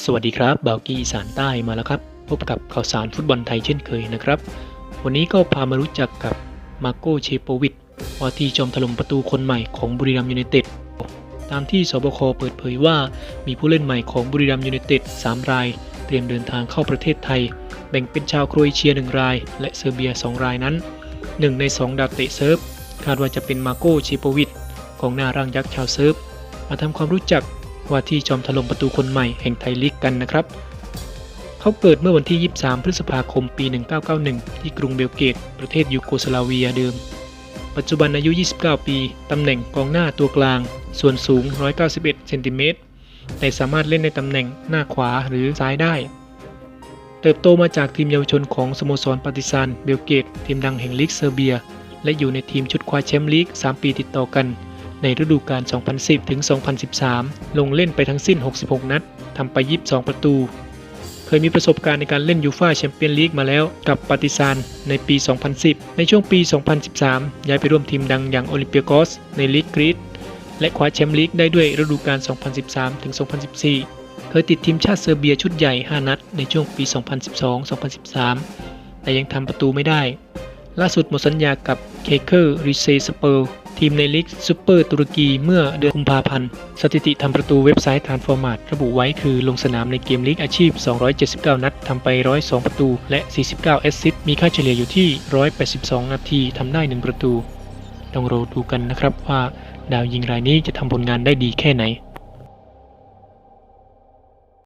สวัสดีครับบาวกี้อีสานใต้มาแล้วครับ พบกับข่าวสารฟุตบอลไทยเช่นเคยนะครับ วันนี้ก็พามารู้จักกับมาโกเชโปวิชว่าที่จอมถล่มประตูคนใหม่ของบุรีรัมยูไนเต็ดตามที่สบคเปิดเผยว่ามีผู้เล่นใหม่ของบุรีรัมย์ยูไนเต็ด3 ราย เตรียมเดินทางเข้าประเทศไทย แบ่งเป็นชาวโครเอเชีย 1 ราย และเซอร์เบีย 2 รายนั้น 1 ใน 2 ดาวเตะเซิร์ฟคาดว่าจะเป็นมาโกเชโปวิชของหน้าร่างยักษ์ชาวเซิร์ฟมาทำความรู้จัก ว่าที่จอมถล่มประตูคนใหม่แห่งไทยลีกกันนะครับ เขาเกิดเมื่อวันที่ 23 พฤษภาคมปี 1991 ที่กรุงเบลเกต ประเทศยูโกสลาเวียเดิม ปัจจุบันอายุ 29 ปี ตำแหน่งกองหน้าตัวกลาง ส่วนสูง 191 เซนติเมตร แต่สามารถเล่นในตำแหน่งหน้าขวาหรือซ้ายได้ เติบโตมาจากทีมเยาวชนของสโมสรปาติซานเบลเกต ทีมดังแห่งลีกเซอร์เบีย และอยู่ในทีมชุดคว้าแชมป์ลีก 3 ปีติดต่อกัน ในฤดูกาล 2010 ถึง 2013 ลงเล่นไปทั้งสิ้น 66 นัด ทำไป 22 ประตู เคยมีประสบการณ์ในการเล่นยูฟ่าแชมเปี้ยนลีกมาแล้วกับปาร์ติซานในปี 2010 ในช่วงปี 2013 ย้ายไปร่วมทีมดังอย่างโอลิมเปียกอสในลีกกรีซและคว้าแชมป์ลีกได้ด้วยฤดูกาล 2013 ถึง 2014 เคยติดทีมชาติเซอร์เบียชุดใหญ่ 5 นัด ในช่วงปี 2012-2013 แต่ยังทำประตูไม่ได้ ล่าสุดหมดสัญญากับเคเคอร์ริเซสเปอร์ ทีมในลีกซูเปอร์ตุรกีเมื่อเดือนกุมภาพันธ์ สถิติทำประตูเว็บไซต์ Transformat ระบุไว้คือลงสนามในเกมลีกอาชีพ 279 นัดทำไป 102 ประตู และ 49 แอสซิสต์มีค่าเฉลี่ยอยู่ที่ 182 นาทีทำได้ 1 ประตู ต้องรอดูกันนะครับว่าดาวยิงรายนี้จะทำผลงานได้ดีแค่ไหน